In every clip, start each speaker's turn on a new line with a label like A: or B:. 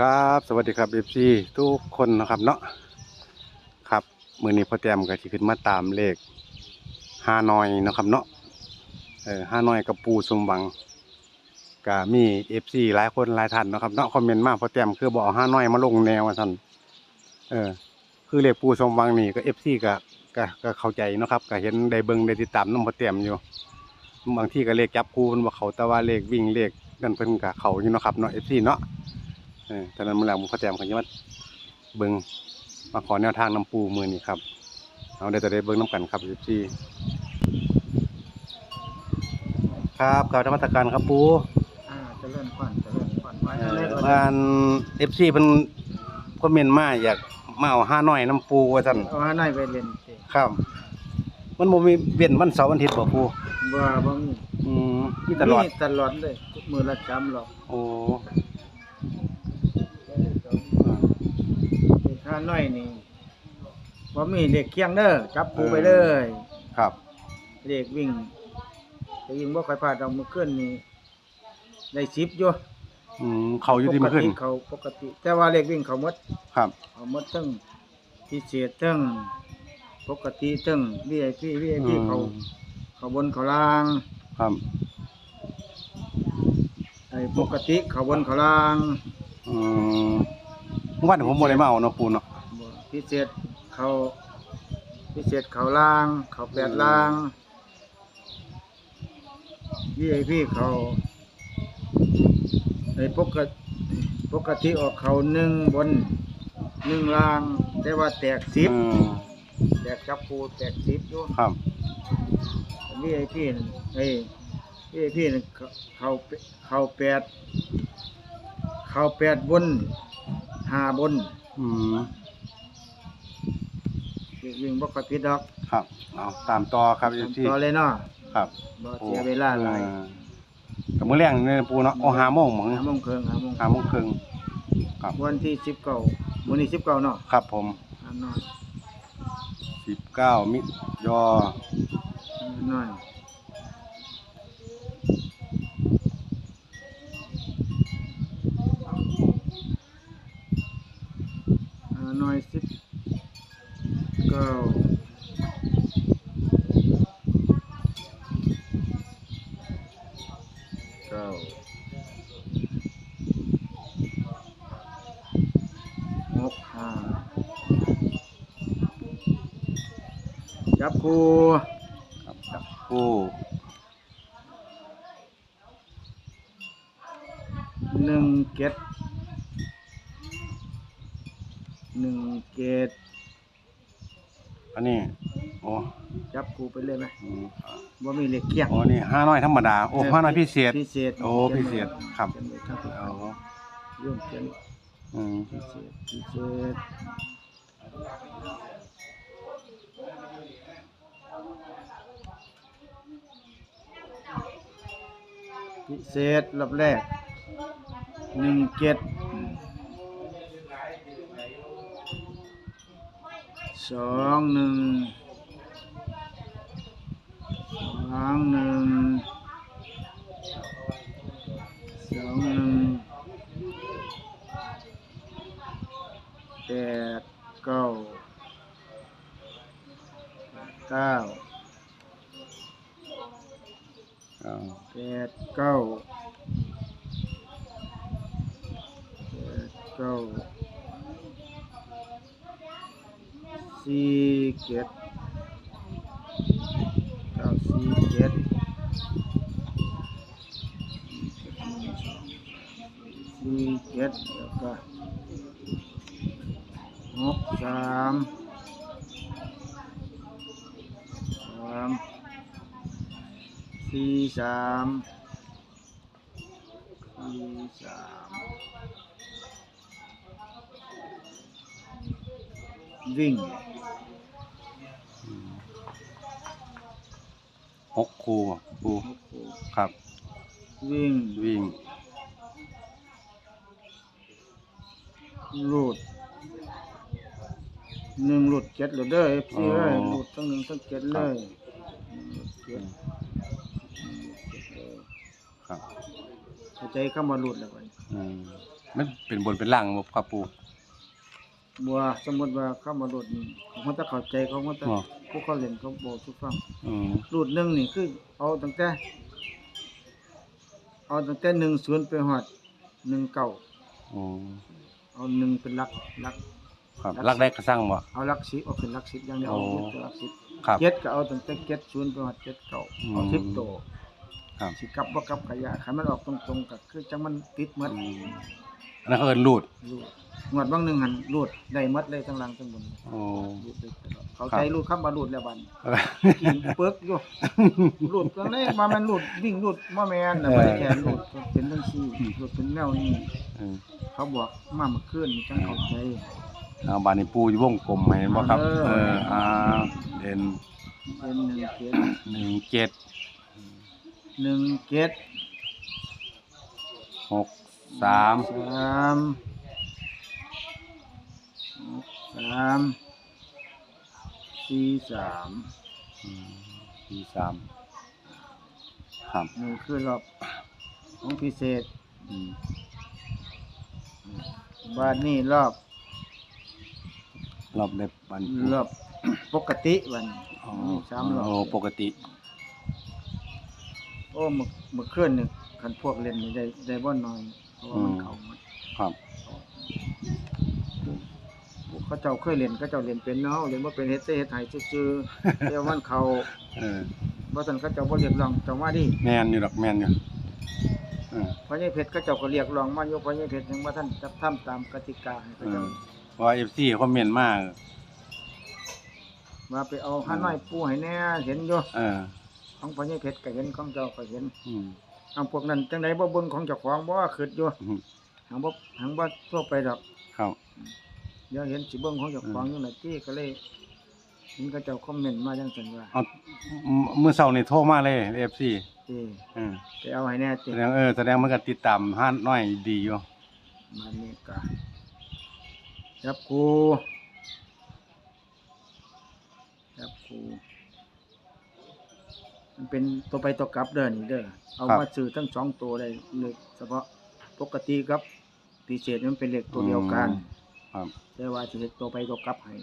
A: ครับ สวัสดีครับเอฟซีทุกคนนะครับเนาะครับมือนี้พ่อแต้มก็สิขึ้นมาตามเลขฮานอยนะครับเนาะเออฮานอยกับปูสมหวังก็มีเอฟซีหลายคนหลายท่านนะครับเนาะคอมเมนต์มาพ่อแต้มคือบอกฮานอยมาลงแนวว่าท่านเออคือเลขปูสมหวังนี่ก็เอฟซีก็ก็ก็เข้าใจนะครับก็เห็นได้เบิ่งได้ติดตามน้องพ่อแต้มอยู่บางที่ก็เลขจับคู่มันบ่เขาแต่ว่าเลขวิ่งเลขนั่นเพิ่นก็เขาอยู่นะครับเนาะเอฟซีเนาะ เออตอนนั้นมื่อแรงผมเข้าใจมันจะมาเบิ้งมาขอแนวทางน้ำปูมือนี่ครับเอาได้แต่ได้เบิ้งน้ำกันครับสิบสี่ครับกล่าวนมัตการครับปู
B: อ่าเจะเลื่อนขวัญเจะเลื่อนขวัญไว้
A: เอ่
B: อะไร
A: อ
B: ก็
A: งานเอฟซีเพิ่นคอมเมนต์มาอยากมาเอาห้าน้อยน้ำปูว่าซั่น
B: เอาให้นายไปเรียนสิ
A: ครับ มันบ่มีเว้นวันเสาร์วันอาทิตย์บ่ปู
B: บ่บ่มี
A: อืมมีตลอด
B: มีตลอดเลย มือละจำหรอก
A: โอ้า
B: น้อยนี่บ่มีเด็กเคียงเด้อจับปูไปเลย
A: ครับ
B: เด็กวิ่งจะวิ่งบ่ค่อยพลาดดอกมื้อคืนนี่ได้10อยู่
A: อืมเขาอยู่ที่มื้อขึ้น
B: ปกติเขาปกติ แต่ว่าเลขวิ่งเขาหมด
A: ครับ
B: เขาหมดทั้งพิเศษทั้งปกติทั้ง VIP VIP เขา
A: อืม
B: เขาบนเขาล่าง
A: ครับ
B: ไอ้ปกติเขาบนเขาล่าง
A: อืม วันผมบ่ได้มาเอาเนาะปูเนาะ
B: บ่พิเศษเขาพิเศษเขาล่าง เขาแปดล่างวีไอพีเขาไอ้ปกติปกติออกเขาหนึ่งบนหนึ่งล่าง แต่ว่าแตกสิบ
A: อืม
B: แตกจับปูแตกสิบอยู่
A: ครับ
B: วีไอพีไอ้วีไอพีเขาเขาเขาแปดเขาแปดบน ห้าบน
A: อืม
B: วิ่งบ่ค่อยผิดดอก
A: ครับเอาตามต่อครับอยู่ที่
B: ต่อเลยเนาะ
A: ครับ
B: บ่เสียเวลาหลาย
A: เออกับมื้อแรงนี่ปูเนาะโอ้ห้าโมงหมั้ง
B: ห้าโมงครึ่งห้าโมง
A: ห้าโมงครึ่งครับ
B: วันที่สิบเก้าวันนี้สิบเก้าเนาะ
A: ครับผม
B: ห้ามน้อย
A: สิบเก้ามิยอ
B: ห้ามน้อยห้าน้อยสิบเก้าเก้าหกห้า จับคู่
A: ครับจับปู
B: หนึ่งเก็ดหนึ่งเก็ด
A: อันนี้โอ้
B: จับคู่ไปเลยไหม
A: อืม
B: ว่ามีเหล็กเกี้ยง
A: โอ้นี่ห้าน้อยธรรมดาโอ้ห้าน้อยพิเศษ
B: พิเศษ
A: โอ้พิเศษครับ
B: เขียนไว้ครับ
A: โอ้
B: เรื่องเขียน
A: อืม
B: พิเศษพิเศษ พิเศษรอบแรกหนึ่งเจ็ดสองหนึ่งสองหนึ่งสองหนึ่งแปดเก้าเก้า
A: เอา
B: แปดเก้าแปดเก้า สี่เจ็ดเก้าสี่เจ็ดสี่เจ็ดแล้วก็หกสามสามสี่สามสี่สามวิ่ง
A: หกคูปู
B: โอ้โห
A: ครับ
B: วิ่ง
A: วิ่ง
B: ลูดหนึ่งหลุดเจ็ดหลุดเด้อเอฟซี
A: อ๋อ
B: เลยหลุดทั้งหนึ่งทั้งเจ็ดเลยหนึ่งหลุดเจ็ด
A: ครับ
B: เข้าใจคำว่าหลุดแล้วไป
A: อืมมันเป็นบนเป็นล่างบ่ครับปู
B: บัวสมมุติว่าเข้ามาโดดนี่เขาจะเข้าใจเขาเขาจะ
A: อ๋อ
B: ผู้เขาเล่นเขาบอกทุกฟัง
A: อืม
B: รูดหนึ่งนี่คือเอาตั้งแต่ เอาตั้งแต่หนึ่งศูนย์ไปหอดหนึ่งเก้า
A: โอ้
B: เอาหนึ่งเป็นหลักหลัก
A: ครับรักได้กระสั่งบ่
B: เอาหลักสิบเอาเป็นหลักสิบอย่างเดียวเอา
A: โอ้
B: เป็นหลักสิบ
A: ครับ
B: เจ็ดก็เอาตั้งแต่เจ็ดศูนย์ไปหอดเจ็ดเก้า
A: อืม
B: เอาสิบโต
A: ครับ
B: สิกลับบ่กลับขยะคันมันออกตรงๆก็คือจังมันติดหมด
A: อืมอันนั้นเขาเอิ้นรูด
B: รูดงวดบางหนึงหันรูดได้หมดเลยทั้งหลังทั้งบน
A: โอ้
B: รูดได้ตลอดเขา
A: ครับ
B: ใจรูดคำว่ารูดแล้วบัด
A: เออ
B: กินเปิกอยู่รูดจังได๋มาแม่นรูดวิ่งรูดบ่แม่นน่ะบ่ได้แค่รูดเป็นจังซี่รูดเป็นแนวนี้
A: เออ
B: เขาบอกมาเมื่อคืนนี่จังเข้าใจ
A: เอาบานนี้ปูอยู่วงกลมให้เห็นบ่ครับ
B: เออ
A: เอออ่าเด่น
B: เป็นหนึ่งเกต
A: หนึ่งเจ็ด
B: หนึ่งเกต
A: หกสาม
B: สามหกสามสี่สาม
A: อืมสี่สามครับ
B: นี่คือรอบของพิเศษ
A: อืม
B: บาทนี้รอบ
A: รอบเล็บบันปู
B: รอบปกติวัน
A: อ๋อ
B: มีสามรอบ
A: โอ้ปกติ
B: โอ้เมื่อเมื่อคืนนี่คันพวกเล่นนี่ได้ได้บ่น้อยเพราะว่ามันเข้าหมด
A: ครับ
B: เขาเจ้าเคยเล่นเขาเจ้าเล่นเป็นเนาะเล่นว่าเป็นเฮ็ดเซเฮ็ดไห้ซื่อๆแต่ว่ามันเขา
A: เออ
B: บ่ซั่นเขาเจ้าบ่เรียกร้องเจ้ามาดิ
A: แม่นอยู่ดอกแม่นอยู่เออ
B: เพราะนี่เพชรเขาเจ้าก็เรียกร้องมาอยู่เพราะนี่เพชรยังบ่ทันจับทำตามกติกาให้เขา
A: เอ
B: เจ้า
A: อเพราะเอฟซีคอมเมนต์มาก
B: ว่าไปเอาหาน้อยปูให้แน่เห็นอยู่
A: เออ
B: ของพ่อนี่เพชรก็เห็นของเจ้าก็เห็น
A: อืม
B: เอาพวกนั้นจังไดบ่เบิ่งของเจ้าของบ่คิดอยู่
A: อืม
B: หังบ่หังบ่ทั่วไปดอก
A: ครับ
B: เดี๋ยวเห็นสิเบิ่งของเจ้าของอยู่น่ะที่ก็เลยเห็นเขาเจ้าคอมเมนต์มาจังซั่นว่า
A: เอามื้อเช้านี่โทรมาเลยเอฟซี
B: เอ้
A: เออ
B: ไปเอาให้แน่ติ
A: แสดงเออแสดงมันก็ติดตามห้าน้อยดีอยู่
B: มานี่ก็จับกูจับกู มันเป็นตัวไปตัวกลับเด้อนี่เด้อเอามาซื้อทั้งสองตัวได้เลยเฉพาะปกติครับพิเศษมันเป็นเลขตัวเดียวกัน
A: ครับ
B: แต่ว่าสิเฮ็ดตัวไปตัวกลับให้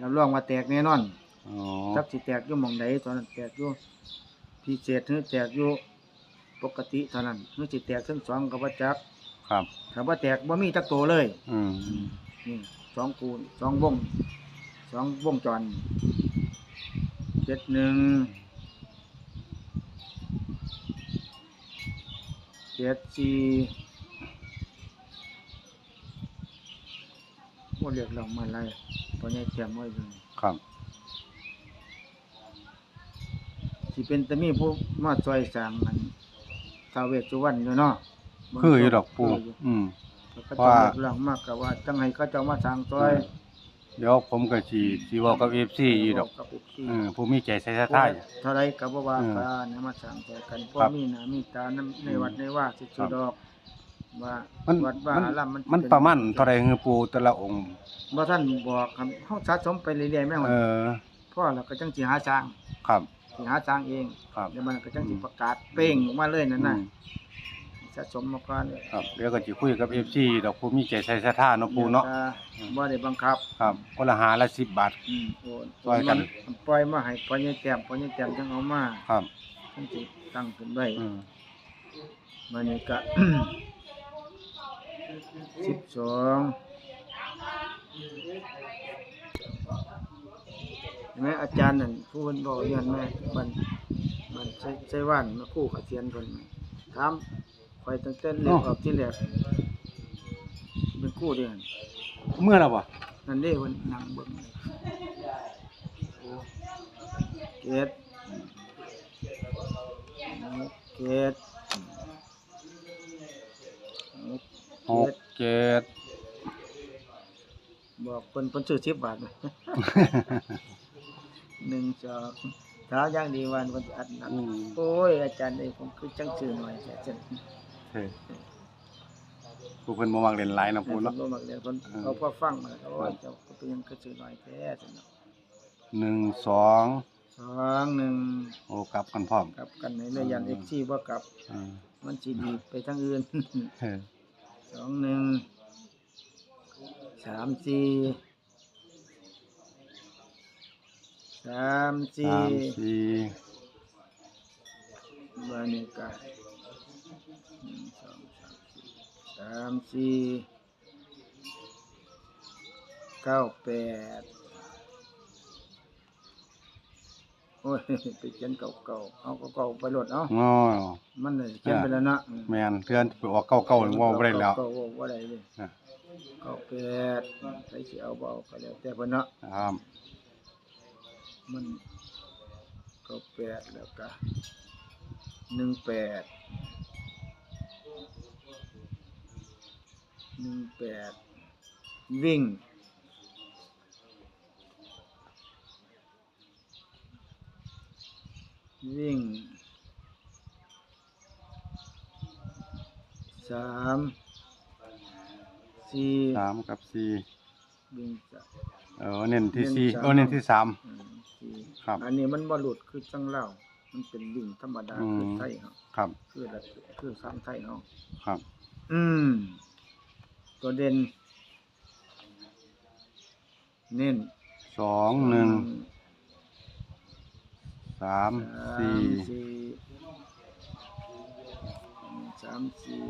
B: รับรองว่าแตกแน่นอน
A: อ๋อ
B: จักสิแตกอยู่หม่องใดตอนนั้นแตกอยู่พิเศษหรือแตกอยู่ปกติเท่านั้นหรือสิแตกทั้งสองก็บ่จัก
A: ครับ
B: ถ้าบ่แตกบ่มีจักตัวเลย
A: อืม
B: นี่สองคูณสองวงสองวงจรเจ็ดหนึ่งเจ็ดสี่ว่าเรียกเรามาอะไรตอนนี้เตรียมไว้อยู่
A: ครับ
B: สิเป็นแต่มีผู้มาช่วยสร้างมันทาวเวสสุวรรณอยู่เนาะ
A: คืออยู่ดอกปู
B: คืออยู่
A: อืม
B: แล้วก็จะเรียกร้องมากกับว่าจังให้เขาเจ้ามาสร้างซอย
A: เดี๋ยวผมก็สิสิเว้ากับ FC อยู่ดอก
B: กับอีกที่
A: เออผู้มีใจใส่ศรัทธาอยู่
B: เท่าไรกับว่า
A: อืม
B: กันนะมาสั่งแต่กันพ่อ
A: ครับ
B: มีหนามีตาน้ำในวัดในว่าสิสุดอกว่า
A: มัน
B: วัดว่า
A: มัน
B: อารามมัน
A: มัน
B: เป็
A: ประมาณเท่าใดคือปูแต่ละองค์
B: บ่ท่านบอกครับเฮาสะสมไปเรื่อยๆแม่
A: เอ
B: ว่า
A: อ
B: พ่อเราก็จังสิหาสร้าง
A: ครับ
B: สิหาสร้างเอง
A: ครับ
B: แล้วมันก็จังสิประกาศเป้งออกมาเลยนั่นน่ะ
A: อืม
B: สะสมมาก่อน
A: ครับเดี๋ยวก็สิคุยกับ FC ดอกผู้มีใจใส่ศรัทธาเนาะปูเนาะ
B: แล้วก็บ่ได้บังคับ
A: ครับคนละหาละ10บาท
B: อืมโอน
A: ซอยกัน
B: มัปล่อยมาให้พ่อใหญ่แต้มพ่อใหญ่แต้มจังเอามา
A: ครับ
B: จังสิตั้งขึ้นไว้
A: อืม
B: มันนี่ก็ สิบสองเห็นไหมอาจารย์นั่นผู้คนบอกอยันแม่มันมันใช้ใช้ว่านมาคู่กับเทียนคนไหมถาม คอยตั้งแต่เล็กออกที่แรกเป็นคู่เดียวกัน
A: เมื่อแล้วบ่
B: นั่นเด้วันนั่งเบิ่งเลยโอ้เกตเกต
A: หกเจ็ด
B: บอกเพิ่นเพิ่นซื้อ10บาทไหมหนึ่งสองเท้าย่างดีวันวันจะอัดหนัก
A: อืม
B: โอ้ยอาจารย์เอ้ยผมคือจังซื้อหน่อยแต่จัง
A: เฮ้ยผู้เพิ่นบ่มักเล่นหลายนะปู
B: ผม
A: เนาะ
B: บ่มักเรียนเพิ่น
A: เออ
B: เอาพอฟังมาโอ้ยเจ้าก็เป็นยังคือซื้อหน่อยแท้จังเนาะ
A: หนึ่งสอง
B: สองหนึ่ง
A: โอ้กลับกันพร้อม
B: กลับกันในเลยยัน FC บ่กลับ
A: อืม
B: มันสิดีดไปทางอื่น
A: เฮ้ย
B: สองหนึ่งสามสี่สามสี่
A: สามสี่
B: บานิกา หนึ่งสองสามสี่สามสี่เก้าแปดโอ้ยไปเขียนเก่าๆเอาเก่าๆไปโหลดเอา
A: อ๋อ
B: มันเลยเขียนไปแล้วนะอืม
A: แม่นเพื่อนไปออกเก้าเก้าว่าบ่ได้แล้ว
B: เก่าๆว่าได้เลย
A: อะ
B: เก้าแปดใครสิเอาเบาก็แล้วแต่เพิ่นเนาะ
A: ครับ
B: มันเก้าแปดแล้วก็หนึ่งแปด หนึ่งแปดวิ่งวิ่งสามสี่
A: สามกับสี่
B: วิ่งสาม
A: เออเน้นที่
B: เน้น
A: สี่
B: สาม
A: เออเน้นที่สาม
B: อืมสี่
A: ครับ
B: อันนี้มันบ่หลุดคือจังเล่ามันเป็นวิ่งธรรมดา
A: อืม
B: คือไทยเฮา
A: ครับ
B: คือละคือสามไทยเฮา
A: ครับ
B: อืม ตัวเด่น เน้น
A: สองหนึ่ง
B: อืม
A: สาม
B: สาม
A: สี่
B: สี่อืมสามสี่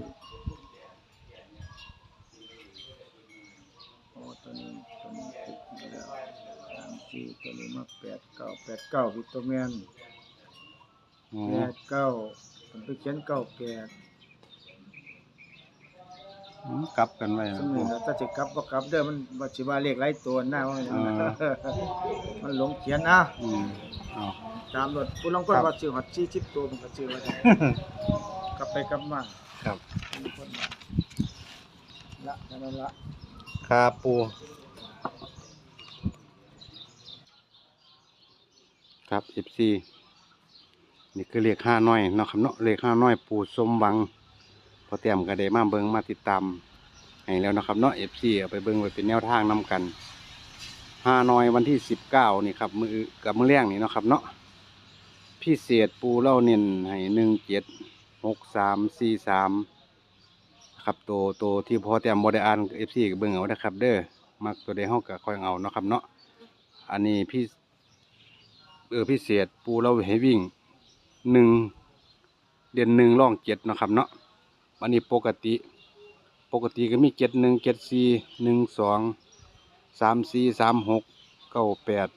B: โอ้ตัวนี้ตัวนี้ติดมาแล้วสามสี่ตัวนี้มาแปดเก้าแปดเก้าวิตามิน
A: โอ้
B: แปดเก้าผมไปเขียนเก้าแปด
A: อืมกลับกันไว้
B: ส
A: นะ
B: มั
A: ปู
B: ยเราถ้าจะกลับบ่กลับเด้อมันบ่สิว่าเลขหลายตัวหน้าว่าอย่างนั้น
A: อ่า
B: มันหลงเขียนนะ
A: อืมเอา
B: ตามรถผู้ลางคน
A: ครับ
B: ว่าชื่อฮอด40ตัวมันก็ชื่อว่าได้กลับไปกลับมา
A: ครับ
B: มีคนมาละนั่นละ
A: ครับปูครับสิบสี่นี่คือเลขห้าน้อยเนาะครับเนาะเลขห้าน้อย ปูสมหวัง พอเตรียมก็ได้มาเบิ้งมาติดตามให้แล้วนะครับเนาะเอฟซีเอาไปเบิ้งไว้เป็นแนวทางนำกันห้านอยวันที่สิบเก้านี่ครับมือกับมือแรงนี่นะครับเนาะพิเศษปูเล่าเน้นให้หนึ่งเจ็ดหกสามสี่สามครับตัวตัวที่พอเตรียมบริอานเอฟซีเบิ้งเอานะครับ เด้อมักตัวใดเฮาก็คอยเอาเนาะครับเนาะอันนี้พี่เออพิเศษปูเราให้วิ่งหนึ่งเดือนหนึ่งร่องเจ็ดนะครับเนาะ อันนี้ปกติ ปกติก็มีเจ็ดหนึ่งเจ็ดสี่หนึ่งสองสามสี่สามหกเก้าแปด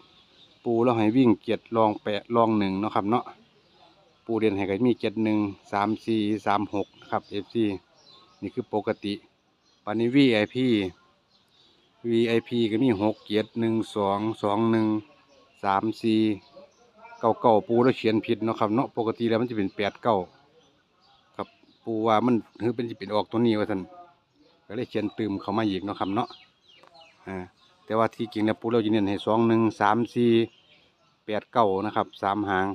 A: ปูแล้วให้วิ่งเจ็ดลองแปดลองหนึ่งเนาะครับเนาะปูเรียนให้ก็มีเจ็ดหนึ่งสามสี่สามหกครับเอฟซีนี่คือปกติปันนี้วีไอพีวีไอพีก็มีหกเจ็ดหนึ่งสองสองหนึ่งสามสี่เก้าเก้าปูแล้วเขียนผิดเนาะครับเนาะปกติแล้วมันจะเป็นแปดเก้า ปูว่ามันคือเป็นสิเป็นออกตัวนี้ว่าท่านก็เลยเขียนตืมเขามาอีกเนาะครับเนาะอ่าแต่ว่าที่จริงเนี่ยปูเราจะเน้นให้สองหนึ่งสามสี่แปดเก้านะครับสามหาง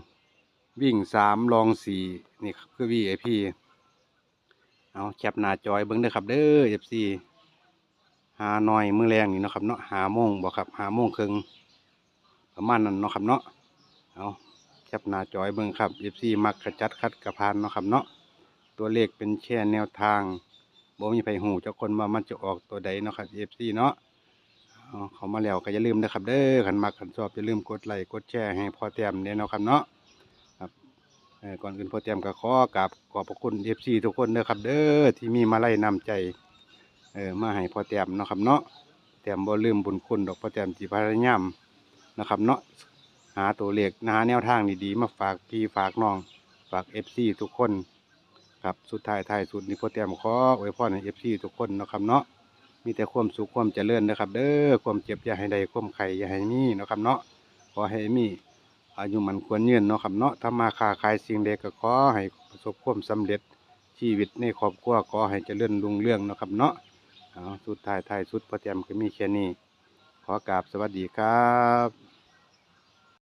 A: วิ่งสามลองสี่นี่ครับคือวีไอพีเอาแคปหน้าจอยเบิ้งเด้อครับ เด้อเอฟซีหาหน่อยมือแรงนี่เนาะครับเนาะหาโมงบอกครับหาโมงครึ่งประมาณนั้นเนาะครับเนาะเอาแคปหน้าจอยเบิ้งครับเอฟซีมักขจัดคัดกระพานเนาะครับเนาะ ตัวเลขเป็นแค่แนวทางบ่มีไผหูเจ้าคนว่ามันจะออกตัวใดเนาะครับ FC เนาะเขามาแล้วก็อย่าลืมนะครับ เด้อขันมักขันชอบอย่าลืมกดไลค์กดแชร์ให้พ่อแต้มเนี่ยเนาะครับเนาะครับก่อนอื่นพ่อแต้มก็ขอกราบขอบพระคุณ FC ทุกคนเด้อครับเด้อที่มีมาไล่นำใจเออมาให้พ่อแต้มเนาะครับเนาะแต้มบ่ลืมบุญคุณดอกพ่อแต้มสิพยายามนะครับเนาะหาตัวเลขหาแนวทางดีๆมาฝากพี่ฝากน้องฝาก FC ทุกคน ครับสุดท้ายท้ายสุดนี้พ่อแต้มขออวยพรให้เอฟซีทุกคนนะครับเนาะมีแต่ความสุขความเจริญนะครับ เด้อความเจ็บอย่าให้ใดความไข่อย่าให้มีนะครับเนาะขอให้มีอายุมันควรยืนเนาะครับเนาะถ้ามาค้าขายสิ่งใดก็ขอให้ประสบความสำเร็จชีวิตในครอบครัวขอให้เจริญรุ่งเรืองนะครับเนาะสุดท้ายท้ายสุดพ่อแต้มก็มีแค่นี้ขอกราบสวัสดีครับ